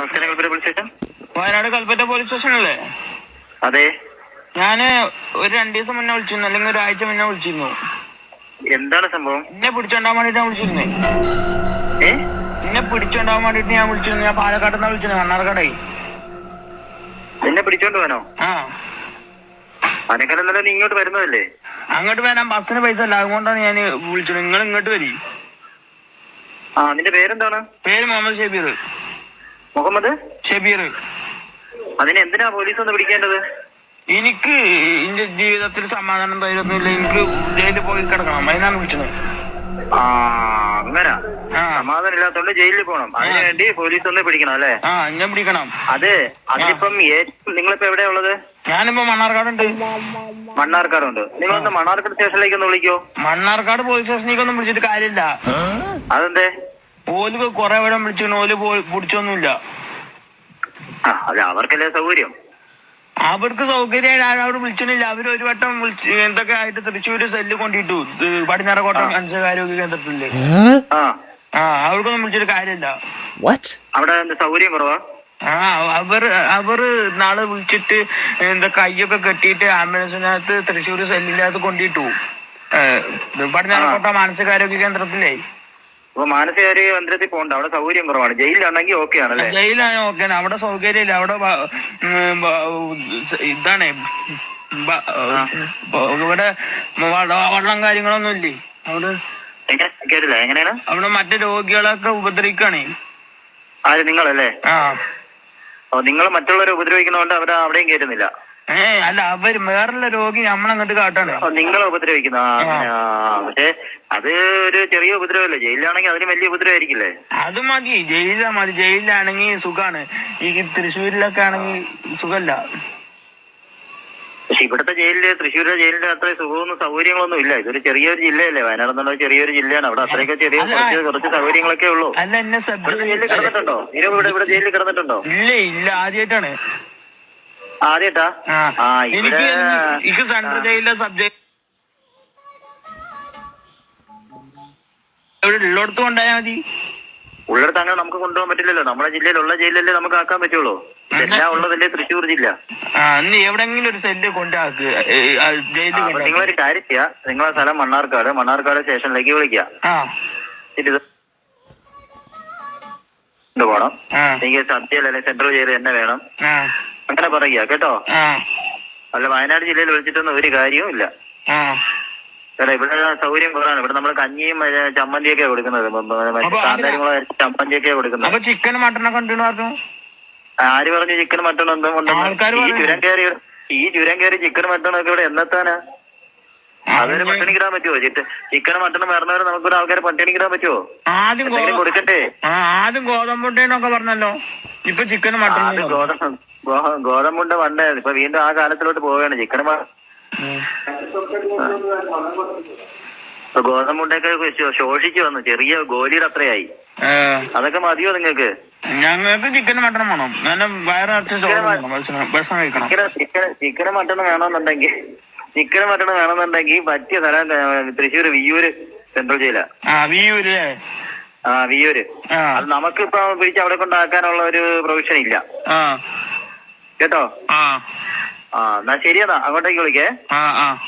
നമസ്കാരം Kalpetta police station Wayanad Kalpetta police സ്റ്റേഷനല്ലേ അതെ. ഞാൻ ഒരു രണ്ടു ദിവസം മുന്നേ വിളിച്ചിരുന്നു. അല്ലെങ്കിൽ ഒരാഴ്ച മുന്നേ വിളിച്ചിരുന്നു. എന്താണ് സംഭവം? എന്നെ പിടിച്ചോണ്ടാൻ വേണ്ടിട്ട് വിളിച്ചിരുന്നേ. ഏ? എന്നെ പിടിച്ചോണ്ടാൻ വേണ്ടിട്ട് ഞാൻ വിളിച്ചിരുന്നു. ഞാൻ പാലക്കാട് നിന്നാ വിളിച്ചിരുന്നു. കണ്ണാർക്കടേ എന്നെ പിടിച്ചോണ്ട് പോകാനോ ആ. അതിനേക്കാളും നല്ല നീ ഇങ്ങോട്ട് വരുന്നതല്ലേ? അങ്ങോട്ട് വരാൻ ബസ്സിന് പൈസ അല്ല അതുകൊണ്ടാണ് ഞാൻ വിളിച്ചത്. നിങ്ങൾ ഇങ്ങോട്ട് വരി. ആ നിന്റെ പേരെന്താണ്? പേര് മുഹമ്മദ് ഷബീർ. മുഹമ്മദ്? ഷബീർ. അതിന് എന്തിനാ പോലീസ് ഒന്ന് പിടിക്കേണ്ടത്? എനിക്ക് എന്റെ ജീവിതത്തിൽ സമാധാനം തരുന്നില്ല. എനിക്ക് ജയിലിൽ പോയി കിടക്കണം. അതിനാണ് വിളിച്ചത്. ആ അങ്ങനെ? സമാധാനം ഇല്ലാത്തോണ്ട് ജയിലിൽ പോകണം അതിനു വേണ്ടി പോലീസ് ഒന്ന് പിടിക്കണം അല്ലേ? ആ എന്നെ പിടിക്കണം. അത് അതിപ്പം ഏറ്റവും നിങ്ങളിപ്പോ എവിടെയാ ഉള്ളത്? ഞാനിപ്പോ മണ്ണാർക്കാടുണ്ട്. മണ്ണാർക്കാടുണ്ട്. നിങ്ങളൊന്ന് മണ്ണാർക്കാട് സ്റ്റേഷനിലേക്ക് ഒന്ന് വിളിക്കോ. മണ്ണാർക്കാട് പോലീസ് സ്റ്റേഷനിലേക്ക് ഒന്നും വിളിച്ചിട്ട് കാര്യമില്ല. അതെന്തേ? ഓൽ കൊറേ വരം വിളിച്ചു ഓൽ പിടിച്ചൊന്നുമില്ല. ആ അത് അവർക്കല്ലേ സൗകര്യം? അവർക്ക് സൗകര്യം ആരോട് വിളിച്ചിട്ടില്ല. അവർ ഒരു വട്ടം വിളിച്ച് എന്തൊക്കെ ആയിട്ട് തൃശ്ശൂര് സെല്ല് കൊണ്ടിട്ടു. പടിഞ്ഞാറക്കോട്ട മാനസികാരോഗ്യ കേന്ദ്രത്തിൽ. ആ. ആ അവർക്കൊന്നും വിളിച്ചിട്ട് കാര്യമില്ല? അവിടെ സൗകര്യം കുറവാ? ആ അവർ അവർ നാളെ വിളിച്ചിട്ട് എന്താ കൈയൊക്കെ കെട്ടിയിട്ട് ആംബുലൻസിനകത്ത് തൃശ്ശൂര് സെല്ലിനകത്ത് കൊണ്ടിട്ടു. പടിഞ്ഞാറക്കോട്ട മാനസികാരോഗ്യ കേന്ദ്രത്തിലേ. അപ്പൊ മാനസികാരോഗ്യ കേന്ദ്രത്തിൽ പോകണ്ട. അവിടെ സൗകര്യം കുറവാണ്. ജയിലിലാണെങ്കിൽ ഓക്കെ ആണല്ലേ? ജയിലാണ് ഓക്കെ അവിടെ സൗകര്യമില്ല. അവിടെ ബ- ഉം, ബ- ഇതാണ്. ഇവിടെ വെള്ളം കാര്യങ്ങളൊന്നും ഇല്ലേ? അവിടെ കേട്ടില്ല. എങ്ങനെയാണ്? അവിടെ മറ്റു രോഗികളൊക്കെ ഉപദ്രവിക്കാണേ. ആര്? നിങ്ങളല്ലേ? ആ. നിങ്ങൾ മറ്റുള്ളവരെ ഉപദ്രവിക്കുന്നതുകൊണ്ട് അവരെ അവിടെയും കയറ്റുന്നില്ല ഏ അല്ല അവർ വേറുള്ള രോഗി നമ്മളങ്ങോട്ട് കാട്ടാണ് നിങ്ങളെ ഉപദ്രവിക്കുന്ന. പക്ഷേ അത് ഒരു ചെറിയ ഉപദ്രവമല്ലേ? ജയിലിലാണെങ്കിൽ അതിന് വലിയ ഉപദ്രവമായിരിക്കില്ലേ? അത് മതി. ജയിലാ മതി. ജയിലിലാണെങ്കിൽ സുഖാണ്. ഈ തൃശ്ശൂരിലൊക്കെ ആണെങ്കിൽ സുഖല്ല പക്ഷെ ഇവിടുത്തെ ജയിലിൽ തൃശ്ശൂരിലെ ജയിലിന്റെ അത്ര സുഖമൊന്നും സൗകര്യങ്ങളൊന്നും ഇല്ല. ഇതൊരു ചെറിയൊരു ജില്ലയല്ലേ? വയനാട് എന്നുള്ള ചെറിയൊരു ജില്ലയാണ്. അവിടെ അത്രയൊക്കെ ചെറിയ കുറച്ച് കുറച്ച് സൗകര്യങ്ങളൊക്കെ ഉള്ളൂ. ജയിലിൽ കിടന്നിട്ടുണ്ടോ? ഇനി ഇവിടെ ഇവിടെ ജയിലിൽ കിടന്നിട്ടുണ്ടോ? ഇല്ല ഇല്ല ആദ്യമായിട്ടാണ്. ആദ്യട്ടാ? ആ. ആ എനിക്ക് ഇവിടെ എനിക്ക് സെൻട്രൽ ജയിലിലെ സബ്ജക്ട് ഇവിടെ ഉള്ളിടത്ത് കൊണ്ടായാ മതി. ഉള്ളിടത്ത് അങ്ങനെ നമുക്ക് കൊണ്ടുപോകാൻ പറ്റില്ലല്ലോ. നമ്മുടെ ജില്ലയിലുള്ള ജയിലല്ലേ നമുക്ക് ആക്കാൻ പറ്റുള്ളൂ. എല്ലാം ഉള്ളതല്ലേ തൃശ്ശൂർ ജില്ല. എവിടെങ്കിലും ഒരു സെല്ല് കൊണ്ടാക്ക് നിങ്ങളൊരു കാര്യം ചെയ്യാ. നിങ്ങളെ സ്ഥലം മണ്ണാർക്കാട്. മണ്ണാർക്കാട് സ്റ്റേഷനിലേക്ക് വിളിക്കുക ഇത് പോണം. എനിക്ക് സത്യം അല്ലെങ്കിൽ സെൻട്രൽ ജയിൽ തന്നെ വേണം. അങ്ങനെ പറയുക കേട്ടോ? അല്ല വയനാട് ജില്ലയിൽ വിളിച്ചിട്ടൊന്നും ഒരു കാര്യവും ഇല്ല. ഇവിടെ സൗകര്യം കുറവാണ്. ഇവിടെ നമ്മൾ കഞ്ഞിയും ചമ്മന്തിയൊക്കെ കൊടുക്കുന്നത്. ചമ്മന്തിയൊക്കെ കൊടുക്കുന്നത്. ചിക്കൻ മട്ടനൊക്കെ ആര് പറഞ്ഞു ചിക്കൻ മട്ടൺ എന്തും ഉണ്ടെന്ന്? ഈ. ചുരം കയറി ഈ ചുരം കയറി ചിക്കൻ മട്ടണൊക്കെ ഇവിടെ എന്നെത്താനാ? അതൊരു പട്ടിണി കിടാൻ പറ്റുമോ ചിക്കൻ മട്ടൺ പറഞ്ഞവരെ നമുക്കൊരു ആൾക്കാരെ പട്ടിണി കിടാൻ പറ്റുമോ ആദ്യം കൊടുക്കട്ടെ? ആദ്യം ഗോതമ്പ് പറഞ്ഞല്ലോ. ഇപ്പൊ ചിക്കൻ മട്ടൺ ഗോതമ്പ് ഗോതമ്പുണ്ട പണ്ടായിരുന്നു ഇപ്പൊ വീണ്ടും ആ കാലത്തിലോട്ട് പോവുകയാണ്. ചിക്കൻ ഗോതമ്പുണ്ടൊക്കെ ശോഷിച്ചു വന്നു. ചെറിയ ഗോലിയുടെ അത്രയായി. അതൊക്കെ മതിയോ നിങ്ങൾക്ക്? ഞങ്ങൾക്ക് ചിക്കൻ മട്ടൺ വേണം. ചിക്കൻ മട്ടൺ വേണമെന്നുണ്ടെങ്കിൽ ചിക്കൻ മട്ടൺ വേണമെന്നുണ്ടെങ്കിൽ പറ്റിയ സ്ഥലം തൃശ്ശൂർ വിയൂര് സെൻട്രൽ ജയിലാ. ആ വിയൂര് ആ അത് നമുക്കിപ്പോ പിടിച്ച് അവിടെ കൊണ്ടാക്കാനുള്ള ഒരു പ്രൊവിഷൻ ഇല്ല കേട്ടോ? ആ. ആ എന്നാ ശരിയെന്നാ. അങ്ങോട്ടേക്ക് വിളിക്കേ. ആ ആ.